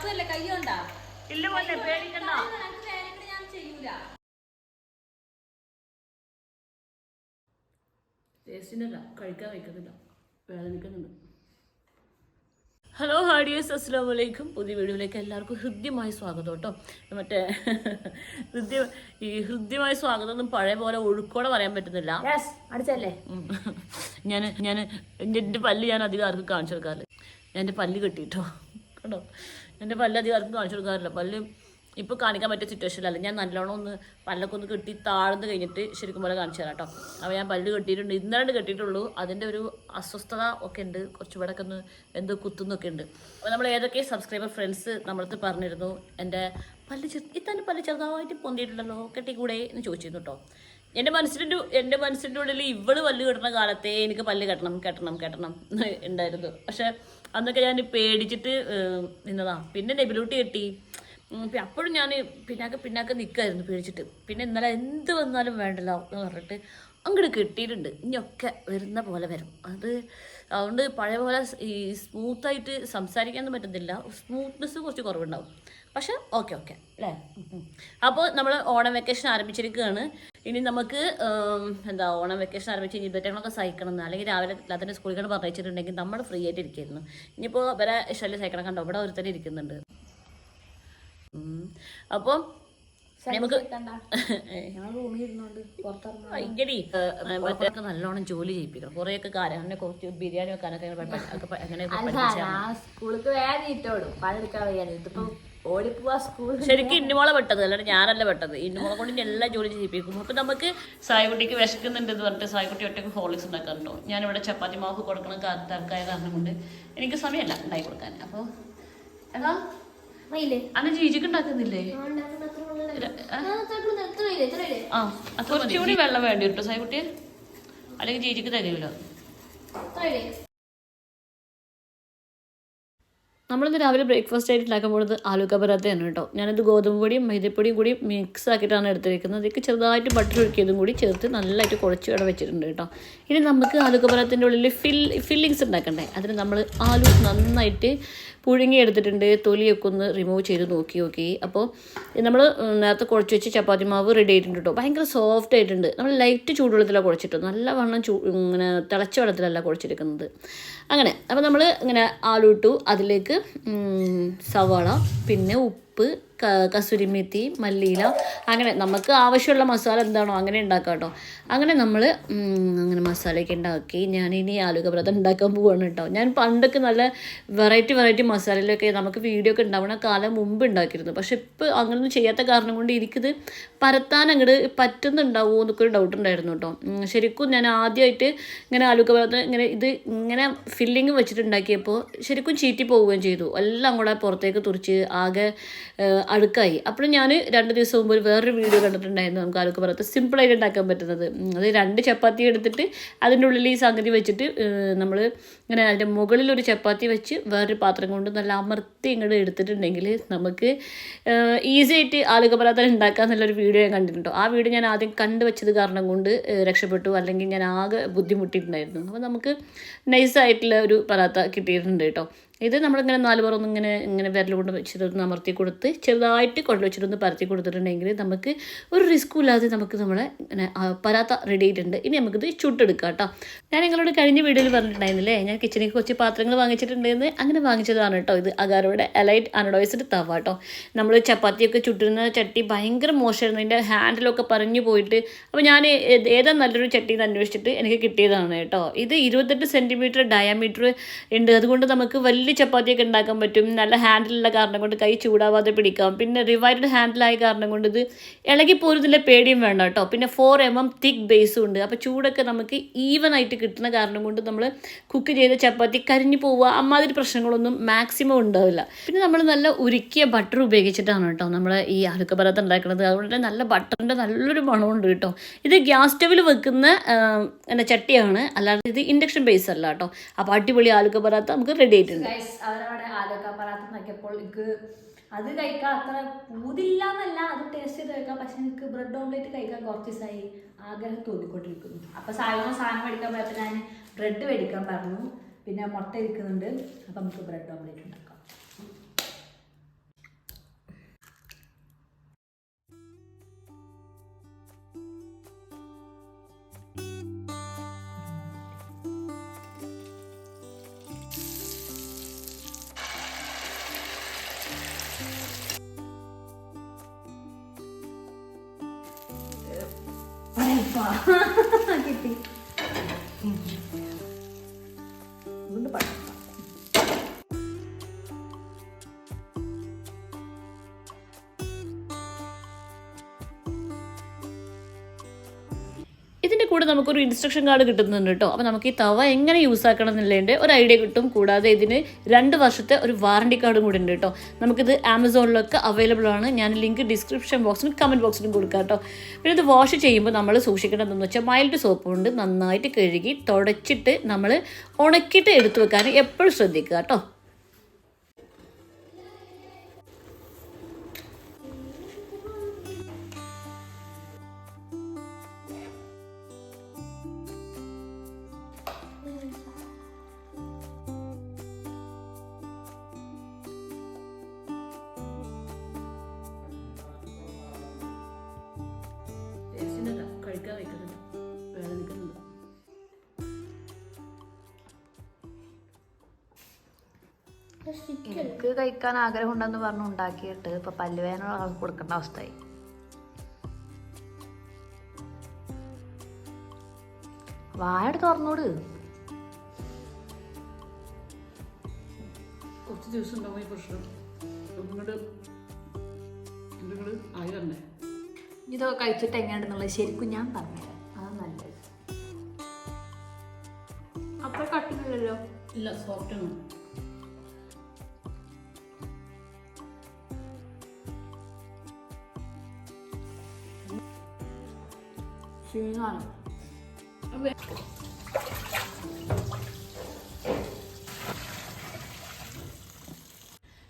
തപ്പല്ലേ കയ്യോണ്ടാ ഇല്ല പേടിക്കണ്ട. ഞാൻ ചെയ്യൂല. ടേസ്റ്റിനല്ല കഴിക്കാൻ വയ്ക്കുന്നില്ല. വേദനിക്കുന്നുണ്ട്. ഹലോ ഹാഡിയേഴ്സ് അസ്സാം വലൈക്കും പുതിയ വീഡിയോയിലേക്ക് എല്ലാവർക്കും ഹൃദ്യമായ സ്വാഗതം കേട്ടോ. മറ്റേ ഹൃദ്യ ഈ ഹൃദ്യമായ സ്വാഗതം ഒന്നും പഴയ പോലെ ഒഴുക്കോടെ പറയാൻ പറ്റുന്നില്ല. അടിച്ചല്ലേ? ഞാൻ ഞാൻ എന്റെ പല്ല് ഞാൻ അധികം ആർക്കും കാണിച്ചു കൊടുക്കാറില്ല. ഞാൻ എന്റെ പല്ല് കെട്ടിട്ടോ. കേട്ടോ എന്റെ പല്ല് അധികം ആർക്കും കാണിച്ചു കൊടുക്കാറില്ല. പല്ല് ഇപ്പോൾ കാണിക്കാൻ പറ്റിയ അല്ല. ഞാൻ നല്ലോണം ഒന്ന് പല്ലൊക്കെ ഒന്ന് കെട്ടി താഴ്ന്ന് കഴിഞ്ഞിട്ട് ശരിക്കും പോലെ കാണിച്ചു തരാം കേട്ടോ. അപ്പോൾ ഞാൻ പല്ല് കെട്ടിയിട്ടുണ്ട്. ഇന്നലെ കെട്ടിയിട്ടുള്ളൂ. അതിന്റെ ഒരു അസ്വസ്ഥത ഒക്കെ ഉണ്ട്. കുറച്ചുകൂടെ ഒക്കെ ഒന്ന് എന്തോ കുത്തുന്നൊക്കെ ഉണ്ട്. അപ്പോൾ നമ്മൾ ഏതൊക്കെ സബ്സ്ക്രൈബർ ഫ്രണ്ട്സ് നമ്മളടുത്ത് പറഞ്ഞിരുന്നു? എന്റെ പല്ല് ചെറു ഇത്തന്നെ പല്ല് ചെറുതായിട്ട് പൊന്തിയിട്ടുണ്ടല്ലോ. കെട്ടിക്കൂടെ എന്ന് ചോദിച്ചിരുന്നു കേട്ടോ. എന്റെ മനസ്സിന്റെ എന്റെ മനസ്സിന്റെ ഉള്ളിൽ ഇവൾ പല്ല് കെട്ടുന്ന കാലത്തെ എനിക്ക് പല്ല് കെട്ടണം കെട്ടണം കെട്ടണം ഉണ്ടായിരുന്നു. പക്ഷെ അന്നൊക്കെ ഞാൻ പേടിച്ചിട്ട് നിന്നതാ. പിന്നെ നെബിലൂട്ടി കെട്ടി. അപ്പോഴും ഞാൻ പിന്നാക്ക പിന്നാക്ക നിൽക്കായിരുന്നു പേടിച്ചിട്ട്. പിന്നെ ഇന്നലെ എന്ത് വന്നാലും വേണ്ടല്ലോ എന്ന് പറഞ്ഞിട്ട് അങ്ങോട്ട് കെട്ടിയിട്ടുണ്ട്. ഇനിയൊക്കെ വരുന്ന പോലെ വരും. അത് അതുകൊണ്ട് പഴയ പോലെ ഈ സ്മൂത്തായിട്ട് സംസാരിക്കാനൊന്നും പറ്റുന്നില്ല സ്മൂത്ത്നെസ് കുറച്ച് കുറവുണ്ടാവും. പക്ഷെ ഓക്കെ ഓക്കെ അല്ലേ? അപ്പോൾ നമ്മൾ ഓണം വെക്കേഷൻ ആരംഭിച്ചിരിക്കുകയാണ്. ഇനി നമുക്ക് എന്താ ഓണം വെക്കേഷൻ ആരംഭിച്ച് ഇനി ബെറ്റങ്ങളൊക്കെ സഹിക്കണം എന്ന് അല്ലെങ്കിൽ രാവിലെ എല്ലാത്തിന്റെ സ്കൂളിൽ പറഞ്ഞിട്ടുണ്ടെങ്കിൽ നമ്മൾ ഫ്രീ ആയിട്ട് ഇരിക്കുന്നു ഇനിയിപ്പോൾ ഇവരെ ശല്യം സഹിക്കണം കണ്ടോ? ഇവിടെ ഒരുത്തന്നെ ഇരിക്കുന്നുണ്ട്. അപ്പോൾ നമുക്ക് ഭയങ്കര മറ്റൊക്കെ നല്ലോണം ജോലി ചെയ്യിപ്പിക്കണം. കുറേയൊക്കെ കാര്യം. അങ്ങനെ കുറച്ച് ബിരിയാണി വെക്കാനൊക്കെ അങ്ങനെ ഒക്കെ വേഗം പണിയെടുക്കാൻ വയ്യാതെ ഇതിപ്പോ ഓടിപ്പോവാ സ്കൂൾ ശരിക്കും ഇന്നുമോളെ പെട്ടത് അല്ലാണ്ട് ഞാനല്ല പെട്ടത്. ഇന്നുമോളെ കൊണ്ട് ഇനി എല്ലാ ജോലി ചെയ്യിപ്പിക്കും അപ്പൊ നമുക്ക് സായ്ക്കുട്ടിക്ക് വിശക്കുന്നുണ്ട് എന്ന് പറഞ്ഞിട്ട് സായ്ക്കുട്ടി ഒറ്റയ്ക്ക് ഹോളിക്സ് ഉണ്ടാക്കാറുണ്ടോ? ഞാനിവിടെ ചപ്പാത്തി മാവ് കൊടുക്കണം തിരക്കായ കാരണം കൊണ്ട് എനിക്ക് സമയമല്ല ഉണ്ടായി കൊടുക്കാൻ. അപ്പോൾ എന്താ അന്ന് ജീജിക്ക് ഉണ്ടാക്കുന്നില്ലേ? ആ അത് കുറച്ചുകൂടി വെള്ളം വേണ്ടി കേട്ടോ സായ്ക്കുട്ടിയെ? അല്ലെങ്കിൽ ജീജിക്ക് തികയില്ല നമ്മളിന്ന് രാവിലെ ബ്രേക്ക്ഫാസ്റ്റ് ആയിട്ട് ഉണ്ടാക്കാൻ പോകുന്നത് ആലുക്ക പരാത്തയാണ് കേട്ടോ. ഞാനത് ഗോതമ്പ് പൊടിയും മൈദപ്പൊടിയും കൂടി മിക്സ് ആക്കിയിട്ടാണ് എടുത്തിരിക്കുന്നത്. അതിലേക്ക് ചെറുതായിട്ട് ബട്ടർ ഒഴുക്കിയതും കൂടി ചേർത്ത് നല്ലതായിട്ട് കുഴച്ച് ഇവിടെ വെച്ചിട്ടുണ്ട് കേട്ടോ. ഇനി നമുക്ക് ആലുക്ക പരാത്തിന്റെ ഉള്ളിൽ ഫിൽ ഫില്ലിങ്സ് ഉണ്ടാക്കണ്ടേ? അതിന് നമ്മൾ ആലു നന്നായിട്ട് പുഴുങ്ങി എടുത്തിട്ടുണ്ട് തൊലിയൊക്കെ ഒന്ന് റിമൂവ് ചെയ്ത് നോക്കി നോക്കി അപ്പോൾ നമ്മൾ നേരത്തെ കുഴച്ച് വെച്ച് ചപ്പാത്തി മാവ് റെഡി ആയിട്ടുണ്ട് കേട്ടോ ഭയങ്കര സോഫ്റ്റ് ആയിട്ടുണ്ട്. നമ്മൾ ലൈറ്റ് ചൂടുവെള്ളത്തിലാണ് കുഴച്ചിട്ടു നല്ല വണ്ണം ചൂ ഇങ്ങനെ തിളച്ച വെള്ളത്തിലല്ല കുഴച്ചെടുക്കുന്നത്. അങ്ങനെ അപ്പോൾ നമ്മൾ ഇങ്ങനെ ആലു അതിലേക്ക് സവാള പിന്നെ ഉപ്പ് ക- കസൂരി മല്ലിയില അങ്ങനെ നമുക്ക് ആവശ്യമുള്ള മസാല എന്താണോ അങ്ങനെ ഉണ്ടാക്കാം കേട്ടോ അങ്ങനെ നമ്മൾ അങ്ങനെ മസാലയൊക്കെ ഉണ്ടാക്കി. ഞാനിനി ആലുക വ്രതം ഉണ്ടാക്കാൻ പോവാണ് കേട്ടോ. ഞാൻ പണ്ടൊക്കെ നല്ല വെറൈറ്റി വെറൈറ്റി മസാലയിലൊക്കെ നമുക്ക് വീഡിയോ ഒക്കെ ഉണ്ടാവണ കാലം മുമ്പ് ഉണ്ടാക്കിയിരുന്നു. പക്ഷെ ഇപ്പോൾ അങ്ങനെയൊന്നും ചെയ്യാത്ത കാരണം കൊണ്ട് എനിക്കിത് പരത്താൻ അങ്ങോട്ട് പറ്റുന്നുണ്ടാവുമോ എന്നൊക്കെ ഒരു ഡൗട്ട് ഉണ്ടായിരുന്നു കേട്ടോ. ശരിക്കും ഞാൻ ആദ്യമായിട്ട് ഇങ്ങനെ ആലുക വ്രതം ഇങ്ങനെ ഇത് ഇങ്ങനെ ഫില്ലിങ് വെച്ചിട്ടുണ്ടാക്കിയപ്പോൾ ശരിക്കും ചീറ്റി പോവുകയും ചെയ്തു. എല്ലാം കൂടെ പുറത്തേക്ക് തുറിച്ച് ആകെ അടുക്കായി അപ്പോഴും ഞാൻ രണ്ട് ദിവസം മുമ്പ് ഒരു വേറൊരു വീഡിയോ കണ്ടിട്ടുണ്ടായിരുന്നു നമുക്ക് ആലുക വ്രതം സിമ്പിളായിട്ട് ഉണ്ടാക്കാൻ പറ്റുന്നത്. അത് രണ്ട് ചപ്പാത്തി എടുത്തിട്ട് അതിന്റെ ഉള്ളിൽ ഈ സംഗതി വെച്ചിട്ട് നമ്മൾ ഇങ്ങനെ അതിന്റെ മുകളിൽ ഒരു ചപ്പാത്തി വെച്ച് വേറൊരു പാത്രം കൊണ്ട് നല്ല അമർത്തി ഇങ്ങോട്ട് എടുത്തിട്ടുണ്ടെങ്കിൽ നമുക്ക് ഈസി ആയിട്ട് ആലുക പരാത്തം ഉണ്ടാക്കുക എന്നുള്ളൊരു വീഡിയോ ഞാൻ കണ്ടിട്ടുണ്ടോ. ആ വീഡിയോ ഞാൻ ആദ്യം കണ്ടു വെച്ചത് കാരണം കൊണ്ട് രക്ഷപ്പെട്ടു. അല്ലെങ്കിൽ ഞാൻ ആകെ ബുദ്ധിമുട്ടിയിട്ടുണ്ടായിരുന്നു. അപ്പോൾ നമുക്ക് നൈസായിട്ടുള്ള ഒരു പരാത്ത കിട്ടിയിട്ടുണ്ട് കേട്ടോ. ഇത് നമ്മളിങ്ങനെ നാല് പുറം ഇങ്ങനെ ഇങ്ങനെ വിരൽ കൊണ്ട് വെച്ചിട്ടൊന്ന് അമർത്തി കൊടുത്ത് ചെറുതായിട്ട് കൊണ്ട് വെച്ചിട്ടൊന്ന് പരത്തി കൊടുത്തിട്ടുണ്ടെങ്കിൽ നമുക്ക് ഒരു റിസ്ക്കും ഇല്ലാതെ നമുക്ക് നമ്മളെ ഇങ്ങനെ പരാത്ത റെഡി ആയിട്ടുണ്ട്. ഇനി നമുക്കിത് ചുട്ടെടുക്കാം കേട്ടോ. ഞാൻ നിങ്ങളോട് കഴിഞ്ഞ വീഡിയോയിൽ പറഞ്ഞിട്ടുണ്ടായിരുന്നില്ലേ? ഞാൻ കിച്ചണിക്ക് കുറച്ച് പാത്രങ്ങൾ വാങ്ങിച്ചിട്ടുണ്ടെന്ന്. അങ്ങനെ വാങ്ങിച്ചതാണ് കേട്ടോ ഇത്. അഗാരോയുടെ എലൈറ്റ് അനഡോയ്സ്ഡ് തവ കേട്ടോ. നമ്മൾ ചപ്പാത്തിയൊക്കെ ചുട്ടുന്ന ചട്ടി ഭയങ്കര മോശമായിരുന്നു. അതിന്റെ ഹാൻഡിലൊക്കെ പറഞ്ഞു പോയിട്ട്. അപ്പോൾ ഞാൻ ഏതാ നല്ലൊരു ചട്ടി എന്ന് അന്വേഷിച്ചിട്ട് എനിക്ക് കിട്ടിയതാണ് കേട്ടോ. ഇത് ഇരുപത്തെട്ട് സെന്റിമീറ്റർ ഡയമീറ്റർ ഉണ്ട്. അതുകൊണ്ട് നമുക്ക് വലിയ ചപ്പാത്തിയൊക്കെ ഉണ്ടാക്കാൻ പറ്റും. നല്ല ഹാൻഡിലുള്ള കാരണം കൊണ്ട് കൈ ചൂടാവാതെ പിടിക്കാം. പിന്നെ റിവൈഡ് ഹാൻഡിലായ കാരണം കൊണ്ട് ഇത് ഇളകി പോരുന്നില്ല പേടിയും വേണ്ട കേട്ടോ. പിന്നെ ഫോർ എം എം തിക്ക് ബേസും ഉണ്ട്. അപ്പോൾ ചൂടൊക്കെ നമുക്ക് ഈവൻ ആയിട്ട് കിട്ടുന്ന കാരണം കൊണ്ട് നമ്മൾ കുക്ക് ചെയ്ത ചപ്പാത്തി കരിഞ്ഞു പോവുക. അമ്മാതിരി പ്രശ്നങ്ങളൊന്നും മാക്സിമം ഉണ്ടാവില്ല. പിന്നെ നമ്മൾ നല്ല ഉരുക്കിയ ബട്ടർ ഉപയോഗിച്ചിട്ടാണ് കേട്ടോ നമ്മൾ ഈ ആലുക്ക പരാത്ത ഉണ്ടാക്കുന്നത്. അതുകൊണ്ട് നല്ല ബട്ടറിന്റെ നല്ലൊരു മണമുണ്ട് കേട്ടോ. ഇത് ഗ്യാസ് സ്റ്റവിൽ വെക്കുന്ന എന്താ ചട്ടിയാണ്. അല്ലാതെ ഇത് ഇൻഡക്ഷൻ ബേസ് അല്ല കേട്ടോ. അപ്പോൾ അടിപൊളി ആലുക്ക പരാത്ത നമുക്ക് റെഡി ആയിട്ടുണ്ട്. അവരവിടെ ആലോക്ക പറാത്ത നോക്കിയപ്പോൾ എനിക്ക് അത് കഴിക്കാൻ അത്ര പൂതില്ല എന്നല്ല അത് ടേസ്റ്റ് ചെയ്ത് കഴിക്കാം പക്ഷെ എനിക്ക് ബ്രെഡ് ഓംലെറ്റ് കഴിക്കാൻ കുറച്ച് ദിവസമായി ആഗ്രഹം തോന്നിക്കൊണ്ടിരിക്കുന്നു. അപ്പോൾ സാധനം സാധനം മേടിക്കാൻ പോയപ്പോൾ ഞാൻ ബ്രെഡ് മേടിക്കാൻ പറഞ്ഞു. പിന്നെ മുട്ട ഇരിക്കുന്നുണ്ട്. അപ്പം നമുക്ക് ബ്രെഡ് ഓംലെറ്റ് ഉണ്ടാക്കാം. കിട്ടി. കൂടെ നമുക്കൊരു ഇൻസ്ട്രക്ഷൻ കാർഡ് കിട്ടുന്നുണ്ട് കേട്ടോ അപ്പോൾ നമുക്ക് ഈ തവ എങ്ങനെ യൂസ് ആക്കണം എന്നുള്ളതിന്റെ ഒരു ഐഡിയ കിട്ടും. കൂടാതെ ഇതിന് രണ്ട് വർഷത്തെ ഒരു വാറണ്ടി കാർഡും കൂടി ഉണ്ട് കേട്ടോ നമുക്കിത് ആമസോണിലൊക്കെ അവൈലബിൾ ആണ്. ഞാൻ ലിങ്ക് ഡിസ്ക്രിപ്ഷൻ ബോക്സിനും കമന്റ് ബോക്സിനും കൊടുക്കാം കേട്ടോ പിന്നെ ഇത് വാഷ് ചെയ്യുമ്പോൾ നമ്മൾ സൂക്ഷിക്കേണ്ടതെന്ന് വെച്ചാൽ മൈൽഡ് സോപ്പ് കൊണ്ട് നന്നായിട്ട് കഴുകി തുടച്ചിട്ട് നമ്മൾ ഉണക്കിയിട്ട് എടുത്തു വെക്കാൻ എപ്പോഴും ശ്രദ്ധിക്കുക കേട്ടോ എനിക്ക് കഴിക്കാൻ ആഗ്രഹം ഉണ്ടെന്ന് പറഞ്ഞു ഉണ്ടാക്കിയിട്ട് ഇപ്പൊ പല്ലുവേന ആൾക്ക് കൊടുക്കേണ്ട അവസ്ഥയായി. വായട് തുറന്നോട്. കുറച്ച് ദിവസം ഉണ്ടാവും ഈ പ്രശ്നം. ഇതൊക്കെ കഴിച്ചിട്ട് എങ്ങനെയാണെന്നുള്ളത് ശരിക്കും ഞാൻ പറഞ്ഞു അതാണ് നല്ലത്. അപ്പൊ കട്ടില്ലല്ലോ? ഇല്ല സോഫ്റ്റ് ആണ്. ക്ഷീണമാണ്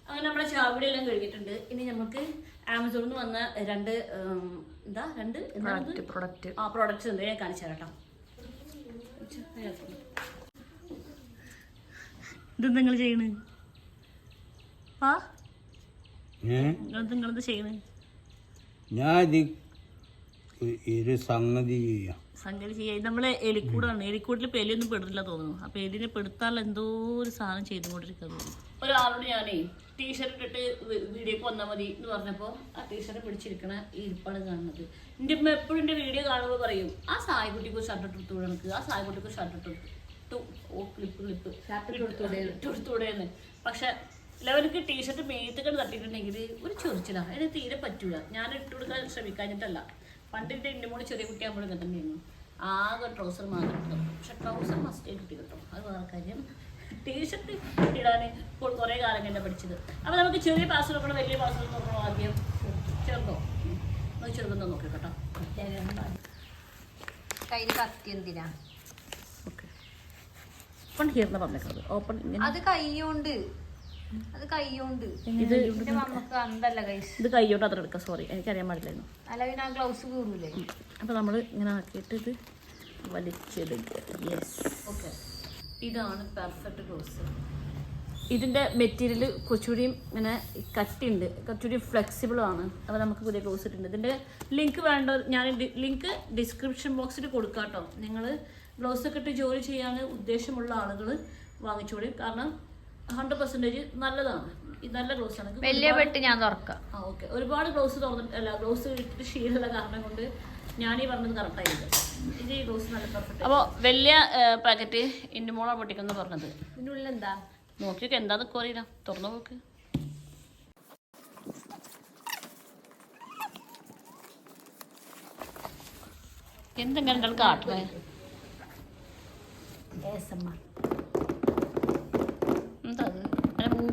അങ്ങനെ നമ്മുടെ ചാവടി എല്ലാം കഴിഞ്ഞിട്ടുണ്ട് ഇനി നമുക്ക് ആമസോണിൽ നിന്ന് വന്ന രണ്ട് എന്താ രണ്ട്? പ്രോഡക്റ്റ് പ്രൊഡക്റ്റ് ആ പ്രോഡക്റ്റ്സ് ഉണ്ട്. ഞാൻ കാണിച്ചു തരാം ഇതെന്താ ഇത് നിങ്ങൾ ചെയ്യണ്? ആ? ഏ? ചെയ്യണേ? ഞാൻ ഇത് ഒരു സംഗതി ചെയ്യാം. സംഗതി ചെയ്യാം. ഇത് നമ്മളെ എലിക്കൂടാണ്. എലിക്കൂട്ടിൽ ഇപ്പം എലിയൊന്നും പെടുന്നില്ല തോന്നുന്നു. അപ്പൊ എലിനെ പെടുത്താൽ എന്തോ ഒരു സാധനം ചെയ്തുകൊണ്ടിരിക്കുന്നത് ഒരാളോട് ഞാനേ ടീഷർട്ട് ഇട്ടിട്ട് വീഡിയോക്ക് വന്നാൽ മതി എന്ന് പറഞ്ഞപ്പോൾ ആ ടീഷർട്ട് പിടിച്ചിരിക്കണ ഇരിപ്പാണ് കാണുന്നത്. എന്റെ ഉമ്മ എപ്പോഴും എന്റെ വീഡിയോ കാണുമ്പോൾ പറയും ആ സായ്ക്കുട്ടിക്ക് ഷർട്ട് എടുത്ത് എനിക്ക്. ആ സായ്ക്കുട്ടിക്ക് ഷർട്ട് ഇട്ടെടുത്തു ഓ ക്ലിപ്പ് ക്ലിപ്പ് ഇട്ടെടുത്തൂടെയെന്ന് പക്ഷെ ലെവലിക്ക് ടീഷർട്ട് മേത്തക്കണ്ട് തട്ടിയിട്ടുണ്ടെങ്കിൽ ഒരു ചൊറിച്ചിലാണ് അതിന് തീരെ പറ്റൂല. ഞാൻ ഇട്ടു കൊടുക്കാൻ ശ്രമിക്കാഞ്ഞിട്ടല്ല. പണ്ടിട്ട് എന്റെ മോൾ ചെറിയ കുട്ടിയാകുമ്പോൾ തന്നെയായിരുന്നു. ആകെ ട്രൗസർ മാത്രം കിട്ടും പക്ഷെ ട്രൗസർ മസ്റ്റേ കിട്ടി കിട്ടും. അത് വേറെ കാര്യം. ടീഷർട്ട് ഇടാൻ ഇപ്പോൾ കുറേ കാലം തന്നെ പഠിച്ചത്. അപ്പോൾ നമുക്ക് ചെറിയ പാസ് നോക്കണം വലിയ പാസ് നോക്കണോ ആദ്യം ചെറുതോ? നമുക്ക് ചെറുതെന്ന് നോക്കി കേട്ടോ. കയ്യിൽ കത്തി എന്തിനാ? ഓക്കെ. ഓപ്പൺ പറഞ്ഞേക്കുന്നത് ഓപ്പൺ അത് കൈയോണ്ട് അത് കൈയോണ്ട് ഇത് എന്റെ മമ്മക്ക് അന്തല്ല കൈസ് ഇത് കൈയോട്ട് അത്ര എടുക്കാം. സോറി എനിക്കറിയാൻ പാടില്ലായിരുന്നു. അല്ല പിന്നെ ആ ഗ്ലൗസ് കീറൂലേ? അപ്പോൾ നമ്മൾ ഇങ്ങനെ ആക്കിയിട്ട് ഇത് വലിച്ചെടുക്കുക. യെസ് ഓക്കെ ഇതാണ് പെർഫെക്റ്റ് ഗ്ലോസ് ഇതിന്റെ മെറ്റീരിയൽ കുറച്ചുകൂടിയും ഇങ്ങനെ കട്ടിയുണ്ട്. കുറച്ചുകൂടി ഫ്ലെക്സിബിൾ ആണ്. അപ്പോൾ നമുക്ക് പുതിയ ക്ലോസ് ഇട്ടുണ്ട് ഇതിന്റെ ലിങ്ക് വേണ്ട ഞാൻ ലിങ്ക് ഡിസ്ക്രിപ്ഷൻ ബോക്സിൽ കൊടുക്കാം കേട്ടോ നിങ്ങൾ ഗ്ലൗസ് ഒക്കെ ഇട്ട് ജോലി ചെയ്യാൻ ഉദ്ദേശമുള്ള ആളുകൾ വാങ്ങിച്ചോളി. കാരണം ഹൺഡ്രഡ് പെർസെന്റേജ് നല്ലതാണ്. നല്ല ഗ്ലൗസ് ആണ്. വലിയ പെട്ട് ഞാൻ തുറക്കാം. ആ ഓക്കെ ഒരുപാട് ഗ്ലൗസ് തുറന്നിട്ട് അല്ല ഗ്ലൗസ് ഇട്ടിട്ട് ശീലമുള്ള കാരണം കൊണ്ട് ഞാൻ ഈ പറഞ്ഞത് കറക്റ്റായില്ല ഇത് ഈ ഗ്ലൗസ് നല്ല പെർഫെക്റ്റ് അപ്പോൾ വലിയ പാക്കറ്റ് എന്റെ മോളാ പൊട്ടിക്കുന്നു പറഞ്ഞത്. ഇതിന്റെ ഉള്ളിൽ എന്താ നോക്കിയൊക്കെ എന്താന്ന് അറിയില്ല തുറന്നു നോക്ക്. എന്തെങ്കിലും കാട്ടണേ ASMR. എന്താ അത്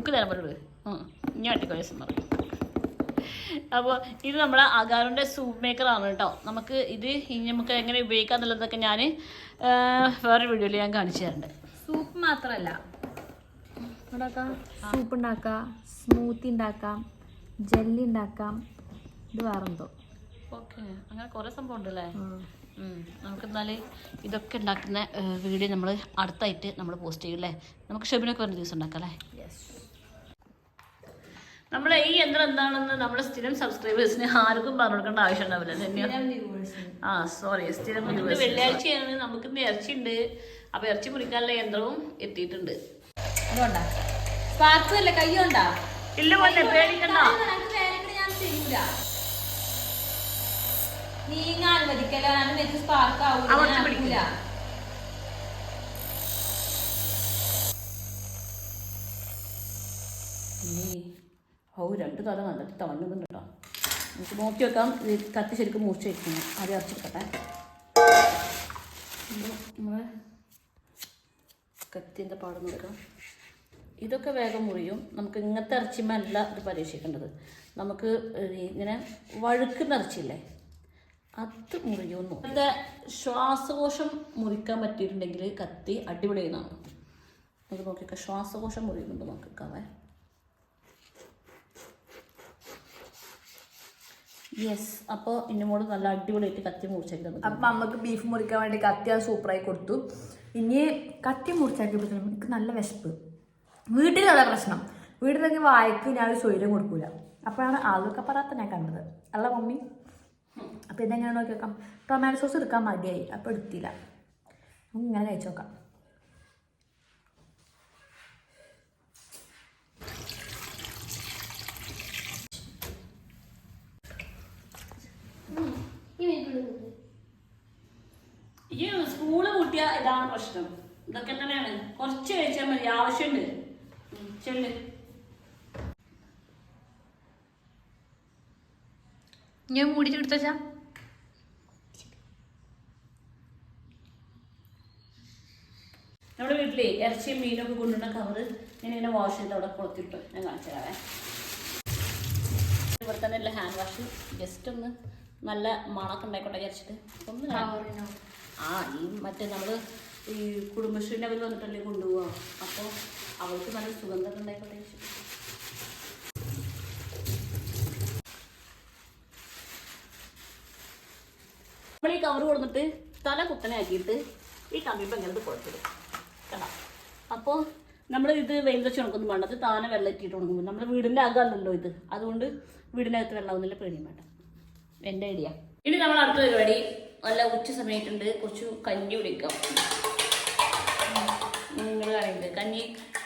മൂക്ക് തരാൻ ആ ഇനി അട്ടിക്കോ പറയും അപ്പോൾ ഇത് നമ്മളെ അഗാറിന്റെ സൂപ്പ് മേക്കറാണ് കേട്ടോ. നമുക്ക് ഇത് ഇനി നമുക്ക് എങ്ങനെ ഉപയോഗിക്കാം എന്നുള്ളതൊക്കെ ഞാൻ വേറെ വീഡിയോയിൽ ഞാൻ കാണിച്ചു തരുന്നുണ്ട് സൂപ്പ് മാത്രല്ല. സൂപ്പ് ഉണ്ടാക്കാം സ്മൂത്തി ഉണ്ടാക്കാം ജെല്ലി ഉണ്ടാക്കാം. ഇത് വേറെന്തോ. ഓക്കെ അങ്ങനെ കുറേ സംഭവം ഉണ്ടല്ലേ? ഉം. നമുക്ക് എന്നാൽ ഇതൊക്കെ ഉണ്ടാക്കുന്ന വീഡിയോ നമ്മൾ അടുത്തായിട്ട് നമ്മൾ പോസ്റ്റ് ചെയ്യും അല്ലേ നമുക്ക് ഷെബിനൊക്കെ ഒരു ദിവസം ഉണ്ടാക്കാം അല്ലേ നമ്മളെ ഈ യന്ത്രം എന്താണെന്ന് നമ്മുടെ സ്ഥിരം സബ്സ്ക്രൈബേഴ്സിന് ആർക്കും പറഞ്ഞു കൊടുക്കേണ്ട ആവശ്യം ഉണ്ടാവില്ല ആ സോറി സ്ഥിരം വെള്ളിയാഴ്ചയാണ് നമുക്ക് ഇന്ന് ഇറച്ചിയുണ്ട്. അപ്പൊ ഇറച്ചി മുറിക്കാനുള്ള യന്ത്രവും എത്തിയിട്ടുണ്ട്. അതുകൊണ്ടാ സ്പാർക്ക് അല്ലേ? കൈ കൊണ്ടാ ഇല്ല പോലെ പേടിക്കണ്ട. നീങ്ങാൻ വെച്ച് സ്പാർക്ക്. ഓ രണ്ട് തല നല്ലത് തവണ്ണുന്നുണ്ട് കേട്ടോ നമുക്ക് നോക്കി വെക്കാം. ഇത് കത്തി ശരിക്കും മൂർച്ച വെക്കുന്നു ആദ്യം അരച്ചെടുക്കട്ടെ നമ്മളെ കത്തിന്റെ പാടം നോക്കാം. ഇതൊക്കെ വേഗം മുറിയും. നമുക്ക് ഇങ്ങനത്തെ ഇറച്ചിമല്ല ഇത് പരീക്ഷിക്കേണ്ടത്. നമുക്ക് ഇങ്ങനെ വഴുക്കുന്ന ഇറച്ചിയില്ലേ? അത് മുറിയുന്നു അതിന്റെ ശ്വാസകോശം മുറിക്കാൻ പറ്റിയിട്ടുണ്ടെങ്കിൽ കത്തി അടിപൊളിയെന്നാണ് നമുക്ക് നോക്കിയൊക്കെ. ശ്വാസകോശം മുറിയുന്നുണ്ട് നോക്കിക്കാവേ യെസ് അപ്പോൾ മോൾ നല്ല അടിപൊളിയായിട്ട് കത്തി മുറിച്ചാക്കി അപ്പൊ അമ്മയ്ക്ക് ബീഫ് മുറിക്കാൻ വേണ്ടി കത്തി അത് സൂപ്പറായി കൊടുത്തു. ഇനി കത്തി മുറിച്ചാക്കിയപ്പോഴത്തേനും എനിക്ക് നല്ല വിശപ്പ്. വീട്ടിലുള്ള പ്രശ്നം. വീട്ടിലൊക്കെ വായിക്ക് ഞാൻ ഒരു സ്വൈര്യം കൊടുക്കൂല. അപ്പോഴാണ് ആളൊക്കെ പറാത്ത ഞാൻ കണ്ടത്. അല്ല മമ്മി? അപ്പൊ ഇതെങ്ങനെ നോക്കി നോക്കാം. ടൊമാറ്റോ സോസ് എടുക്കാൻ മതിയായി അപ്പൊ എടുത്തില്ല. ഇങ്ങനെ കഴിച്ചു നോക്കാം. ഈ സ്കൂൾ കൂട്ടിയ ഇതാണ് പ്രശ്നം. ഇതൊക്കെ തന്നെയാണ്. കുറച്ച് കഴിച്ചാൽ മതി. ആവശ്യമുണ്ട് ചെല്ല്. ഞാൻ മൂടിയിട്ട് എടുത്താ നമ്മുടെ വീട്ടിലെ ഇറച്ചിയും മീനൊക്കെ കൊണ്ടുവന്ന കവറ് ഞാൻ ഇങ്ങനെ വാഷ് ചെയ്ത് അവിടെ കൊളുത്തിട്ട് ഞാൻ കാണിച്ചു തരാവേ. ഇവിടെ തന്നെ ഹാൻഡ് വാഷ് ജസ്റ്റ് ഒന്ന് നല്ല മണമൊക്കെ ഉണ്ടായിക്കോട്ടെ വിചാരിച്ചിട്ട്. ഒന്ന് ആ ഈ മറ്റേ നമ്മൾ ഈ കുടുംബശ്രീന്റെ അവർ വന്നിട്ടല്ലേ കൊണ്ടുപോവാ. അപ്പോൾ അവൾക്ക് നല്ല സുഗന്ധമൊക്കെ ഉണ്ടായിക്കോട്ടെ വിചാരിച്ചിട്ട്. നമ്മൾ ഈ കവർ കൊടുത്തിട്ട് തല കുത്തനെ ആക്കിയിട്ട് ഈ കമ്പിപ്പം ഇങ്ങനെ കൊടുത്തിടും കേട്ടോ അപ്പോൾ നമ്മൾ ഇത് വെയിൽ വെച്ച് ഉണക്കൊന്നും വേണ്ട. അത് താനെ വെള്ളം ഇട്ടിട്ട് ഉണങ്ങുമ്പോൾ നമ്മുടെ വീടിന്റെ അകമല്ലല്ലോ ഇത്. അതുകൊണ്ട് വീടിനകത്ത് വെള്ളമാവുന്നില്ല പേടിയും വേണ്ട. എന്റെ ഐഡിയ. ഇനി നമ്മൾ അടുത്ത പരിപാടി. നല്ല ഉച്ച സമയത്തുണ്ട്. കുറച്ച് കഞ്ഞി കുടിക്കാം. നിങ്ങൾ പറയുന്നത്. കഞ്ഞി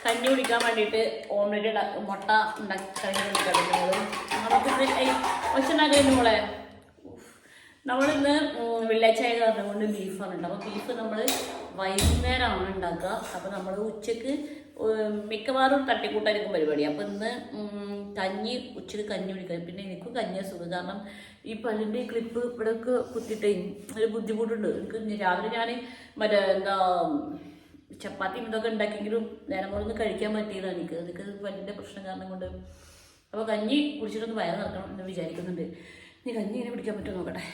കഞ്ഞി കുടിക്കാൻ വേണ്ടിയിട്ട് ഓംലെറ്റ് മുട്ട ഉണ്ടാക്കി കഞ്ഞി മോളെ. നമ്മളിന്ന് വെള്ളിയാഴ്ച ആയത് പറഞ്ഞുകൊണ്ട് കൊണ്ട് ബീഫാണ് ഉണ്ടാവുക. അപ്പോൾ ബീഫ് നമ്മൾ വൈകുന്നേരമാണ് ഉണ്ടാക്കുക. അപ്പോൾ നമ്മൾ ഉച്ചയ്ക്ക് മിക്കവാറും തട്ടിക്കൂട്ടായിരിക്കും പരിപാടി. അപ്പം ഇന്ന് കഞ്ഞി ഉച്ചയ്ക്ക് കഞ്ഞി കുടിക്കാം പിന്നെ എനിക്ക് കഞ്ഞി അസുഖം കാരണം ഈ പല്ലിന്റെ ക്ലിപ്പ് ഇവിടെയൊക്കെ കുത്തിയിട്ട് ഒരു ബുദ്ധിമുട്ടുണ്ട്. എനിക്ക് രാവിലെ ഞാൻ മറ്റേ എന്താ ചപ്പാത്തിയും ഇതൊക്കെ ഉണ്ടാക്കിയെങ്കിലും നേരം കൊണ്ടൊന്നും കഴിക്കാൻ പറ്റിയതാണ് എനിക്ക്. എനിക്ക് പല്ലിന്റെ പ്രശ്നം കാരണം കൊണ്ട്. അപ്പോൾ കഞ്ഞി കുടിച്ചിട്ടൊന്ന് വയറ് നടക്കണം എന്ന് വിചാരിക്കുന്നുണ്ട്. ഇനി കഞ്ഞി ഇങ്ങനെ പിടിക്കാൻ പറ്റുമോ നോക്കട്ടെ.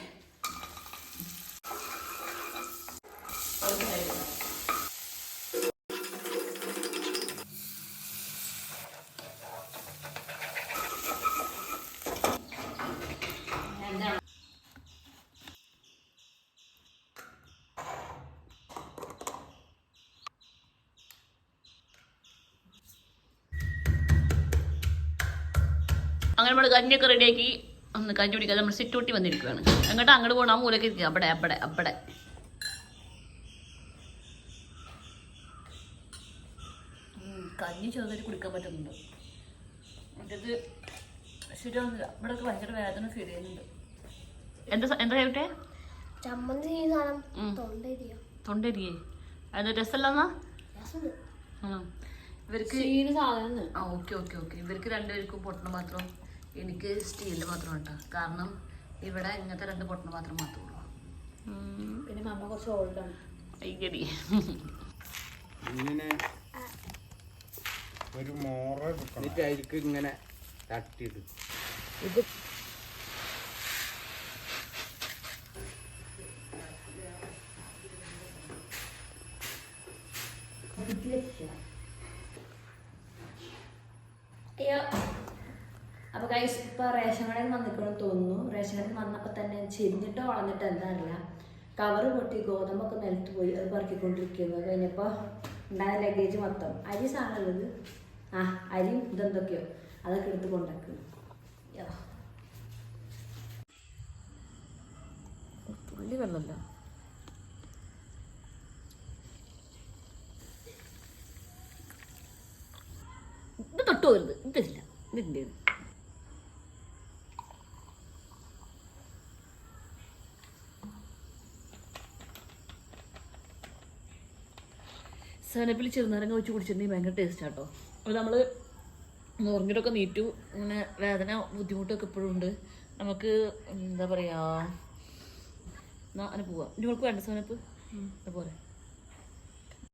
അങ്ങനെ നമ്മൾ കഞ്ഞിയൊക്കെ റെഡിയാക്കി ഒന്ന് കഞ്ഞി കുടിക്കാതെ നമ്മൾ സിറ്റൂട്ടി വന്നിരിക്കുകയാണ് അങ്ങോട്ട് അങ്ങോട്ട് പോകണം ആ മൂലക്ക് ഇരിക്കുക അവിടെ അവിടെ അവിടെ. കഞ്ഞി ചെറുതായിട്ട് കുടിക്കാൻ പറ്റുന്നുണ്ട്. മറ്റേത് ശരിയാവുന്നില്ല. ഇവിടെയൊക്കെ ഭയങ്കര വേദന ഫീൽ ചെയ്യുന്നുണ്ട്. എന്താ എന്താ കേട്ടെ ചമ്മന്തി. തൊണ്ടരിയ. തൊണ്ടരിയേ. അത് രസമല്ലെന്നാ? ആ ഇവർക്ക് ഓക്കെ ഓക്കെ ഓക്കെ. ഇവർക്ക് രണ്ടുപേർക്കും പൊട്ടണം മാത്രം. എനിക്ക് സ്റ്റീലിന്റെ മാത്രം കേട്ടോ കാരണം ഇവിടെ ഇങ്ങനത്തെ രണ്ട് പൊട്ടണ മാത്രം മാത്രമേ ഉള്ളൂ. പിന്നെ മമ്മ കുറച്ച് ഓൾഡാണ് അയ്യടി. ഇങ്ങനെ ഒരു മോറ എന്നിട്ടായിരിക്കും ഇങ്ങനെ അതിലേക്ക് ഇങ്ങനെ തട്ടിയിടും. അപ്പൊ ഗൈസ് ഇപ്പൊ റേഷൻ കടയിൽ വന്നിക്കണം തോന്നുന്നു. റേഷൻ കടയിൽ നിന്ന് വന്നപ്പോ തന്നെ ചെരിഞ്ഞിട്ടോ വളഞ്ഞിട്ടോ എന്താ അറിയില്ല കവറ് പൊട്ടി ഗോതമ്പൊക്കെ നിലത്ത് പോയി അത് പറക്കിക്കൊണ്ടിരിക്കുന്നത് കഴിഞ്ഞപ്പോ ഉണ്ടായ ലഗേജ് മൊത്തം. അരി സാധനമുള്ളത് ആ അരി ഇതെന്തൊക്കെയോ. അതൊക്കെ എടുത്ത് കൊണ്ടാക്കും തുള്ളി വെള്ളമല്ല ഇത് തൊട്ട് പോകരുത് ഇതില്ല ഇതിന്റെ സെവനപ്പിൽ ചെറുനാരങ്ങ വെച്ച് കുടിച്ചിട്ടുണ്ടെങ്കിൽ ഭയങ്കര ടേസ്റ്റ് ആട്ടോ. അപ്പോൾ നമ്മൾ നുറഞ്ഞിട്ടൊക്കെ നീറ്റു. ഇങ്ങനെ വേദന ബുദ്ധിമുട്ടൊക്കെ ഇപ്പോഴും ഉണ്ട്. നമുക്ക് എന്താ പറയുക എന്നാ അങ്ങനെ പോവാം. നമുക്ക് വേണ്ട സെവനപ്പ് പോരെ.